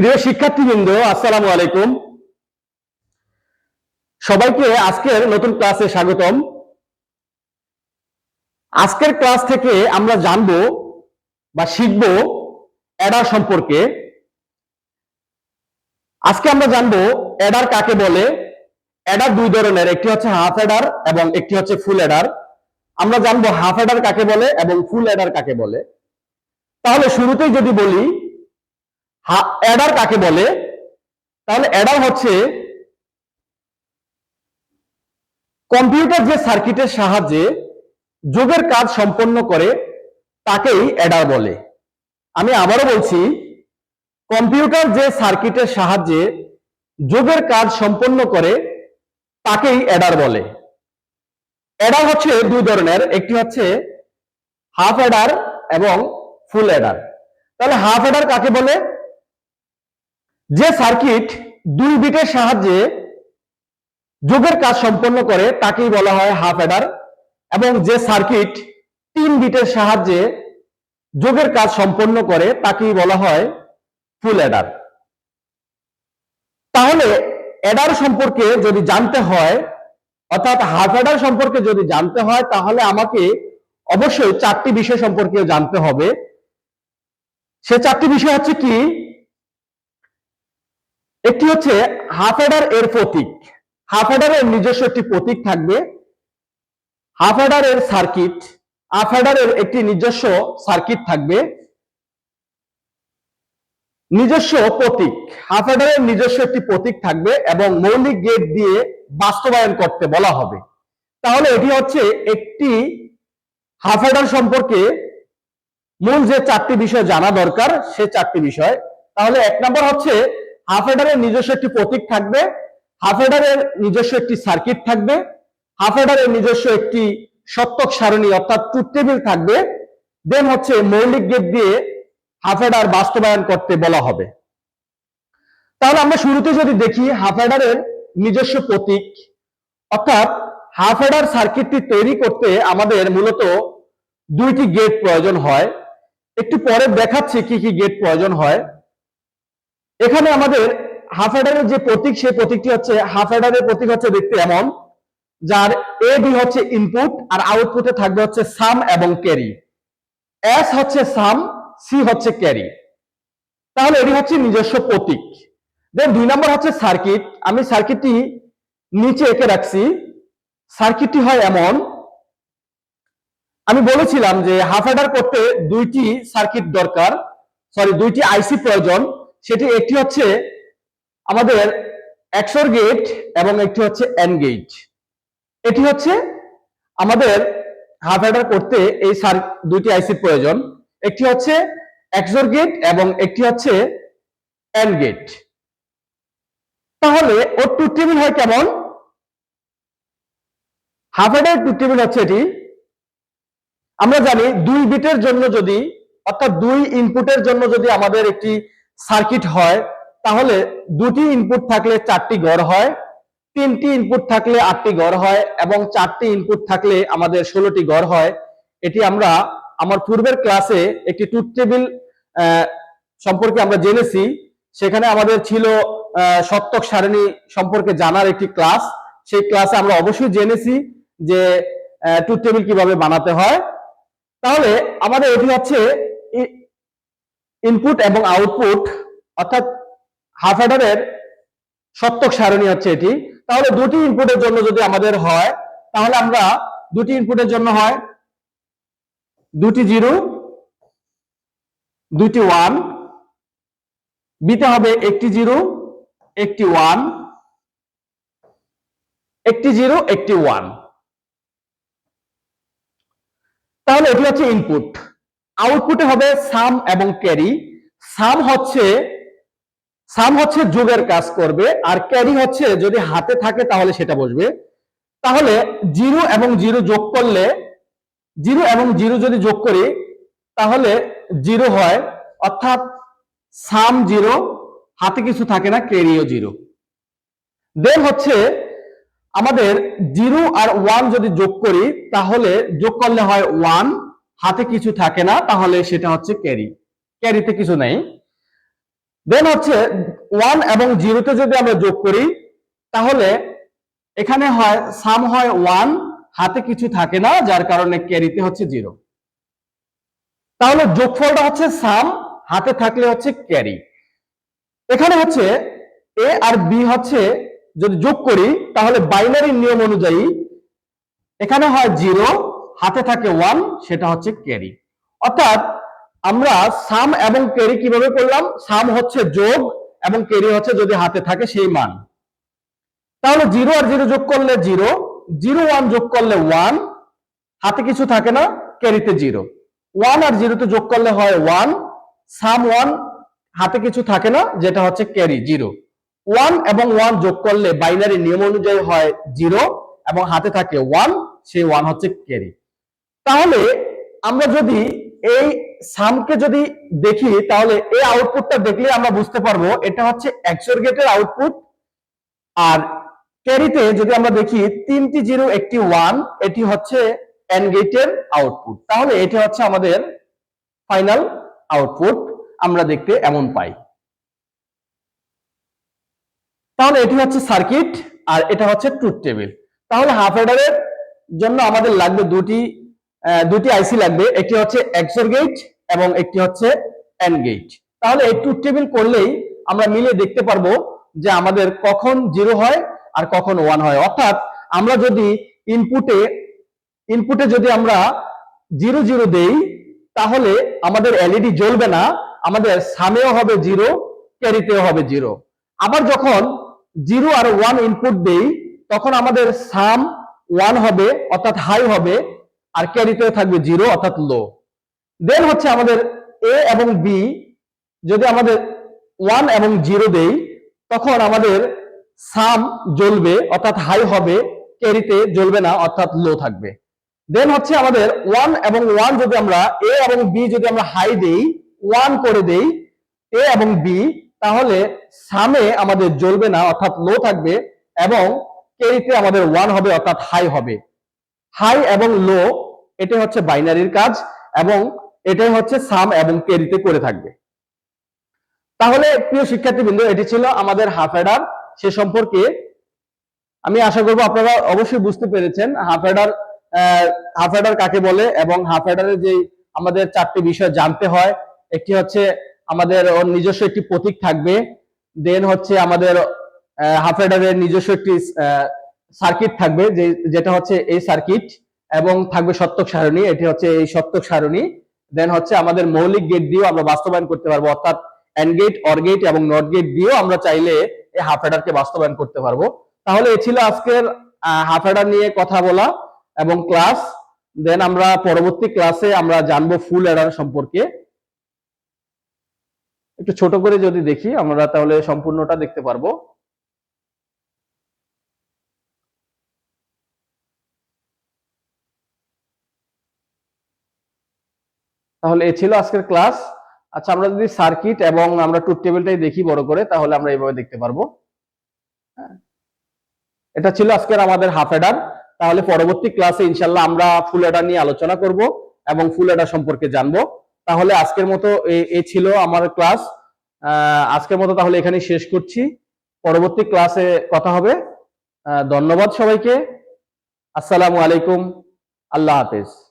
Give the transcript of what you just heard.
প্রিয় শিক্ষার্থীবৃন্দ, আসসালামু আলাইকুম। সবাইকে আজকের নতুন ক্লাসে স্বাগতম। আজকের ক্লাস থেকে আমরা জানব বা শিখব অ্যাডার সম্পর্কে। আজকে আমরা জানব অ্যাডার কাকে বলে। অ্যাডার দুই ধরনের, একটি হচ্ছে হাফ অ্যাডার এবং একটি হচ্ছে ফুল অ্যাডার। আমরা জানব হাফ অ্যাডার কাকে বলে এবং ফুল অ্যাডার কাকে বলে। তাহলে শুরুতেই যদি বলি অ্যাডার কাকে বলে? তাহলে অ্যাডার হচ্ছে কম্পিউটার যে সার্কিটের সাহায্যে যোগের কাজ সম্পন্ন করে, তাকেই অ্যাডার বলে। আমি আবারও বলছি, কম্পিউটার যে সার্কিটের সাহায্যে যোগের কাজ সম্পন্ন করে, তাকেই অ্যাডার বলে। অ্যাডার হচ্ছে দুই ধরনের, একটি হচ্ছে হাফ অ্যাডার এবং ফুল অ্যাডার। তাহলে হাফ অ্যাডার কাকে বলে? যে সার্কিট দুই বিটের সাহায্যে যোগের কাজ সম্পন্ন করে, তাকেই বলা হয় হাফ অ্যাডার এবং যে সার্কিট তিন বিটের সাহায্যে যোগের কাজ সম্পন্ন করে, তাকেই বলা হয় ফুল অ্যাডার তাহলে অ্যাডার সম্পর্কে যদি জানতে হয়, অর্থাৎ হাফ অ্যাডার সম্পর্কে যদি জানতে হয়, তাহলে আমাকে অবশ্যই চারটি বিষয় সম্পর্কে জানতে হবে। সে চারটি বিষয় হচ্ছে কি? একটি হচ্ছে হাফ অ্যাডার এর প্রতীক। হাফ অ্যাডার এর নিজস্ব একটি প্রতীক থাকবে। হাফ অ্যাডার এর সার্কিট হাফ অ্যাডার এর একটি নিজস্ব সার্কিট থাকবে। নিজস্ব প্রতীক হাফ অ্যাডার এর নিজস্ব একটি প্রতীক থাকবে এবং মৌলিক গেট দিয়ে বাস্তবায়ন করতে বলা হবে। তাহলে এটি হচ্ছে একটি হাফ অ্যাডার সম্পর্কে মূল যে চারটি বিষয় জানা দরকার, সে চারটি বিষয়। তাহলে এক নম্বর হচ্ছে হাফ এডারের নিজস্ব একটি প্রতীক থাকবে হাফ এডারের নিজস্ব একটি সার্কিট থাকবে হাফ এডারের নিজস্ব একটি সত্যক সারণী অর্থাৎ ট্রুথ টেবিল থাকবে দেন হচ্ছে মৌলিক গেট দিয়ে হাফ এডার বাস্তবায়ন করতে বলা হবে। তাহলে আমরা শুরুতে যদি দেখি হাফ এডারের নিজস্ব প্রতীক, অর্থাৎ হাফ এডার সার্কিটটি তৈরি করতে আমাদের মূলত দুইটি গেট প্রয়োজন হয়। একটু পরে দেখাচ্ছি কি কি গেট প্রয়োজন হয়। এখানে আমাদের হাফ অ্যাডারের যে প্রতীক, সেই প্রতীকটি হচ্ছে হাফ অ্যাডারের প্রতীক হচ্ছে দেখতে এমন, যার এ বি হচ্ছে ইনপুট আর আউটপুটে থাকবে হচ্ছে সাম এবং ক্যারি এস হচ্ছে সাম সি হচ্ছে ক্যারি তাহলে এটি হচ্ছে নিজস্ব প্রতীক। দেন দুই নম্বর হচ্ছে সার্কিট আমি সার্কিটটি নিচে এঁকে রাখছি। সার্কিটটি হয় এমন। আমি বলেছিলাম যে হাফ অ্যাডার করতে দুইটি সার্কিট দরকার। সরি দুইটি আইসি প্রয়োজন। সেটি একটি হচ্ছে আমাদের একশোর গেট এবং একটি হচ্ছে এন গেট এটি হচ্ছে আমাদের হাফ অ্যাডার করতে এই সার দুইটি আইসি প্রয়োজন। একটি হচ্ছে একশোর গেট এবং একটি হচ্ছে এন গেট তাহলে ওর টু টেবিল হয় কেমন? হাফ অ্যাডার টু টেবিল হচ্ছে এটি। আমরা জানি দুই বিটের জন্য যদি, অর্থাৎ দুই ইনপুটের জন্য যদি আমাদের একটি সার্কিট হয়, তাহলে দুটি ইনপুট থাকলে চারটি গড় হয়, তিনটি ইনপুট থাকলে আটটি গড় হয়, এবং চারটি ইনপুট থাকলে আমাদের ষোলোটি গড় হয়। এটি আমরা আমার পূর্বের ক্লাসে একটি টুথ টেবিল সম্পর্কে আমরা জেনেছি। সেখানে আমাদের ছিল সত্যক সারণী সম্পর্কে জানার একটি ক্লাস সেই ক্লাসে আমরা অবশ্যই জেনেছি যে টুথ টেবিল কীভাবে বানাতে হয়। তাহলে আমাদের এটি হচ্ছে ইনপুট এবং আউটপুট অর্থাৎ হাফ অ্যাডারের সত্যক সারণী হচ্ছে এটি। তাহলে দুটি ইনপুটের জন্য যদি আমাদের হয়, তাহলে আমরা দুটি ইনপুটের জন্য হয় দুটি জিরো, দুটি ওয়ান বিতে হবে একটি জিরো, একটি ওয়ান একটি জিরো, একটি ওয়ান তাহলে এটি হচ্ছে ইনপুট আউটপুটে হবে সাম এবং ক্যারি সাম হচ্ছে সাম হচ্ছে যোগের কাজ করবে, আর ক্যারি হচ্ছে যদি হাতে থাকে তাহলে সেটা বসবে। তাহলে জিরো এবং জিরো যোগ করলে জিরো এবং জিরো যদি যোগ করি, তাহলে জিরো হয়, অর্থাৎ সাম জিরো হাতে কিছু থাকে না ক্যারিও জিরো দেন হচ্ছে আমাদের জিরো আর ওয়ান যদি যোগ করি, তাহলে যোগ করলে হয় ওয়ান হাতে কিছু থাকে না, তাহলে সেটা হচ্ছে ক্যারি ক্যারিতে কিছু নেই। দেন হচ্ছে ওয়ান এবং জিরোতে যদি আমরা যোগ করি, তাহলে এখানে হয় সাম হয় ওয়ান হাতে কিছু থাকে না, যার কারণে ক্যারিতে হচ্ছে জিরো তাহলে যোগফলটা হচ্ছে সাম হাতে থাকলে হচ্ছে ক্যারি এখানে হচ্ছে এ আর বি হচ্ছে, যদি যোগ করি, তাহলে বাইনারি নিয়ম অনুযায়ী এখানে হয় জিরো হাতে থাকে ওয়ান সেটা হচ্ছে ক্যারি অর্থাৎ আমরা সাম এবং ক্যারি কীভাবে করলাম? সাম হচ্ছে যোগ এবং ক্যারি হচ্ছে যদি হাতে থাকে সেই মান। তাহলে জিরো আর জিরো যোগ করলে জিরো জিরো ওয়ান যোগ করলে ওয়ান হাতে কিছু থাকে না ক্যারিতে জিরো ওয়ান আর জিরোতে যোগ করলে হয় ওয়ান সাম ওয়ান হাতে কিছু থাকে না, যেটা হচ্ছে ক্যারি জিরো ওয়ান এবং ওয়ান যোগ করলে বাইনারি নিয়ম অনুযায়ী হয় জিরো এবং হাতে থাকে ওয়ান সেই ওয়ান হচ্ছে ক্যারি তাহলে আমরা যদি এই সামকে যদি দেখি, তাহলে এই আউটপুটটা দেখলে আমরা বুঝতে পারব এটা হচ্ছে এক্সর গেটের আউটপুট আর ক্যারিতে যদি আমরা দেখি, তিনটি জিরো, একটি ওয়ান এটি হচ্ছে এন গেটের আউটপুট তাহলে এটি হচ্ছে আমাদের ফাইনাল আউটপুট আমরা দেখতে এমন পাই। তাহলে এটি হচ্ছে সার্কিট আর এটা হচ্ছে ট্রুথ টেবিল তাহলে হাফ অ্যাডারের জন্য আমাদের লাগবে দুটি দুটি আইসি লাগবে। একটি হচ্ছে এক্সর গেট এবং একটি হচ্ছে এন গেট তাহলে এই ট্রুথ টেবিল করলেই আমরা মিলে দেখতে পারব যে আমাদের কখন জিরো হয় আর কখন ওয়ান হয়। অর্থাৎ আমরা যদি ইনপুটে ইনপুটে যদি আমরা জিরো জিরো দেই, তাহলে আমাদের এলইডি জ্বলবে না, আমাদের সামেও হবে জিরো ক্যারিতেও হবে জিরো আবার যখন জিরো আর ওয়ান ইনপুট দেই, তখন আমাদের সাম ওয়ান হবে, অর্থাৎ হাই হবে আর ক্যারিতেও থাকবে জিরো, অর্থাৎ লো। দেন হচ্ছে আমাদের এ এবং বি যদি আমাদের ওয়ান এবং জিরো দেই, তখন আমাদের সাম জ্বলবে, অর্থাৎ হাই হবে ক্যারিতে জ্বলবে না, অর্থাৎ লো থাকবে। দেন হচ্ছে আমাদের ওয়ান এবং ওয়ান যদি আমরা এ এবং বি যদি আমরা হাই দেই ওয়ান করে দেই এ এবং বি তাহলে সামে আমাদের জ্বলবে না, অর্থাৎ লো থাকবে, এবং ক্যারিতে আমাদের ওয়ান হবে, অর্থাৎ হাই হবে। হাই এবং লো এটা হচ্ছে বাইনারির কাজ এবং এটাই হচ্ছে সাম এবং ক্যারিতে করে থাকবে। তাহলে প্রিয় শিক্ষার্থীবৃন্দ, এটি ছিল আমাদের হাফ অ্যাডার সে সম্পর্কে আমি আশা করব আপনারা অবশ্যই বুঝতে পেরেছেন হাফ অ্যাডার হাফ অ্যাডার কাকে বলে এবং হাফ অ্যাডারের যে আমাদের চারটি বিষয় জানতে হয়, একটি হচ্ছে আমাদের ওর নিজস্ব একটি প্রতীক থাকবে দেন হচ্ছে আমাদের হাফ অ্যাডারের নিজস্ব একটি সার্কিট থাকবে যেটা হচ্ছে এই সার্কিট এবং থাকবে সত্যক সারণী, এটি হচ্ছে এই সত্যক সারণী। দেন হচ্ছে আমাদের মৌলিক গেট দিয়েও আমরা বাস্তবায়ন করতে পারব, অর্থাৎ এন্ড গেট অর গেট এবং নট গেট দিয়েও আমরা চাইলে এই হাফ বাস্তবায়ন করতে পারব। তাহলে এ ছিল আজকের হাফ অ্যাডার নিয়ে কথা বলা এবং ক্লাস দেন আমরা পরবর্তী ক্লাসে আমরা জানব ফুল অ্যাডার সম্পর্কে। একটু ছোট করে যদি দেখি, আমরা তাহলে সম্পূর্ণটা দেখতে পারব। তাহলে এ ছিল আজকের ক্লাস। আচ্ছা আমরা যদি সার্কিট এবং আমরা টুথ টেবিলটাই দেখি বড় করে, তাহলে আমরা এইভাবে দেখতে পারব। হ্যাঁ। এটা ছিল আজকের আমাদের হাফ এডার তাহলে পরবর্তী ক্লাসে ইনশাল্লাহ আমরা ফুল এডার নিয়ে আলোচনা করব এবং ফুল এডার সম্পর্কে জানব। তাহলে আজকের মতো এ- এ ছিল আমার ক্লাস। আজকের মতো তাহলে এখানে শেষ করছি। পরবর্তী ক্লাসে কথা হবে। ধন্যবাদ সবাইকে। আসসালামু আলাইকুম। আল্লাহ হাফেজ।